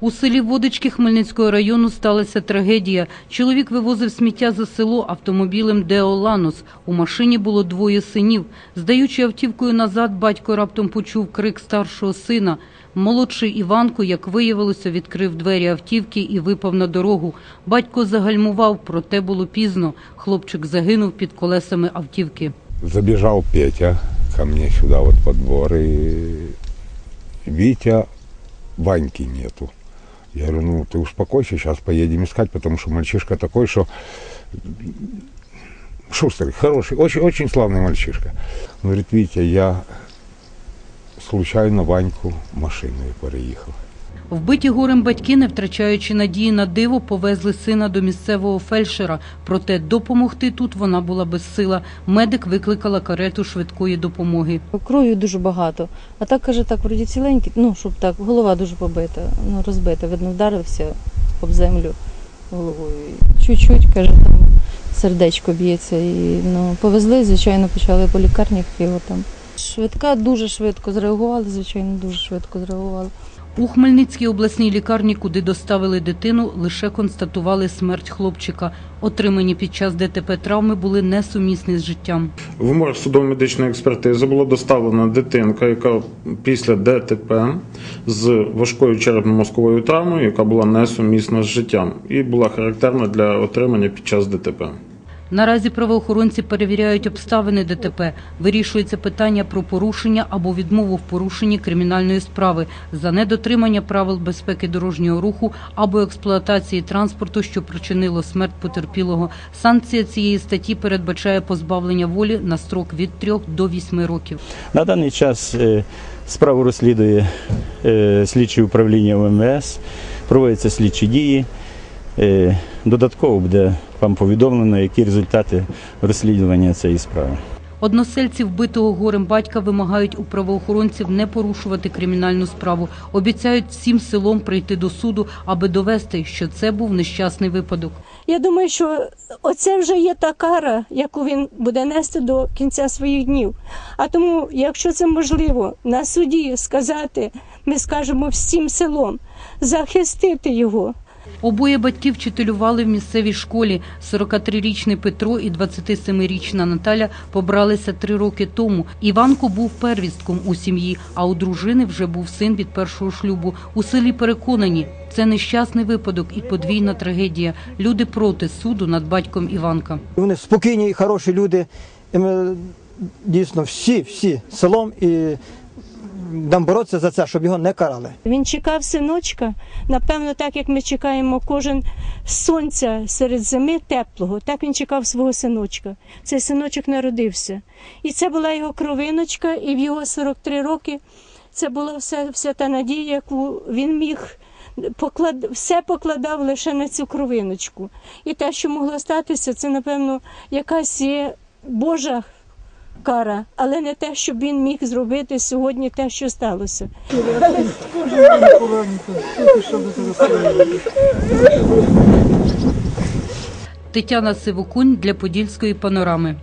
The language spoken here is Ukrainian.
У селі Водички Хмельницького району сталася трагедія. Чоловік вивозив сміття за село автомобілем Део Ланос. У машині було двоє синів. Здаючи автівкою назад, батько раптом почув крик старшого сина. Молодший Іванко, як виявилося, відкрив двері автівки і випав на дорогу. Батько загальмував, проте було пізно. Хлопчик загинув під колесами автівки. Забежал Петя ко мне сюда вот под двор, и Витя, Ваньки нету. Я говорю, ну ты успокойся, сейчас поедем искать, потому что мальчишка такой, что шустрый, хороший, очень, очень славный мальчишка. Он говорит, Витя, я случайно Ваньку машиною переїхав. Вбиті горем батьки, не втрачаючи надії на диво, повезли сина до місцевого фельдшера. Проте допомогти тут вона була безсила. Медик викликала карету швидкої допомоги. Кров'ю дуже багато. А так каже, так вроді ціленький, ну щоб так, голова дуже побита, ну розбита. Видно, вдарився об землю головою. Чуть-чуть, каже, там сердечко б'ється. І ну, повезли, звичайно, почали по лікарнях його там. Швидка дуже швидко зреагували, звичайно, дуже швидко зреагували. У Хмельницькій обласній лікарні, куди доставили дитину, лише констатували смерть хлопчика. Отримані під час ДТП травми були несумісні з життям. В умовах судово-медичної експертизи була доставлена дитинка, яка після ДТП з важкою черепно-мозковою травмою, яка була несумісна з життям, і була характерна для отримання під час ДТП. Наразі правоохоронці перевіряють обставини ДТП. Вирішується питання про порушення або відмову в порушенні кримінальної справи за недотримання правил безпеки дорожнього руху або експлуатації транспорту, що причинило смерть потерпілого. Санкція цієї статті передбачає позбавлення волі на строк від 3 до 8 років. На даний час е, справу розслідує е, слідче управління МВС, проводяться слідчі дії. Е, Додатково буде вам повідомлено, які результати розслідування цієї справи. Односельці вбитого горем батька вимагають у правоохоронців не порушувати кримінальну справу. Обіцяють всім селом прийти до суду, аби довести, що це був нещасний випадок. Я думаю, що оце вже є та кара, яку він буде нести до кінця своїх днів. А тому, якщо це можливо, на суді сказати, ми скажемо всім селом, захистити його. Обоє батьки вчителювали в місцевій школі. 43-річний Петро і 27-річна Наталя побралися три роки тому. Іванко був первістком у сім'ї, а у дружини вже був син від першого шлюбу. У селі переконані, це нещасний випадок і подвійна трагедія. Люди проти суду над батьком Іванка. Вони спокійні і хороші люди. Ми дійсно всі, всі селом і нам боротися за це, щоб його не карали. Він чекав синочка, напевно, так як ми чекаємо кожен сонця серед зими теплого, так він чекав свого синочка. Цей синочок народився. І це була його кровиночка, і в його 43 роки це була вся, вся та надія, яку він міг. Поклад... Все покладав лише на цю кровиночку. І те, що могло статися, це, напевно, якась є Божа кара, але не те, щоб він міг зробити сьогодні те, що сталося. Тетяна Сивокунь для Подільської панорами.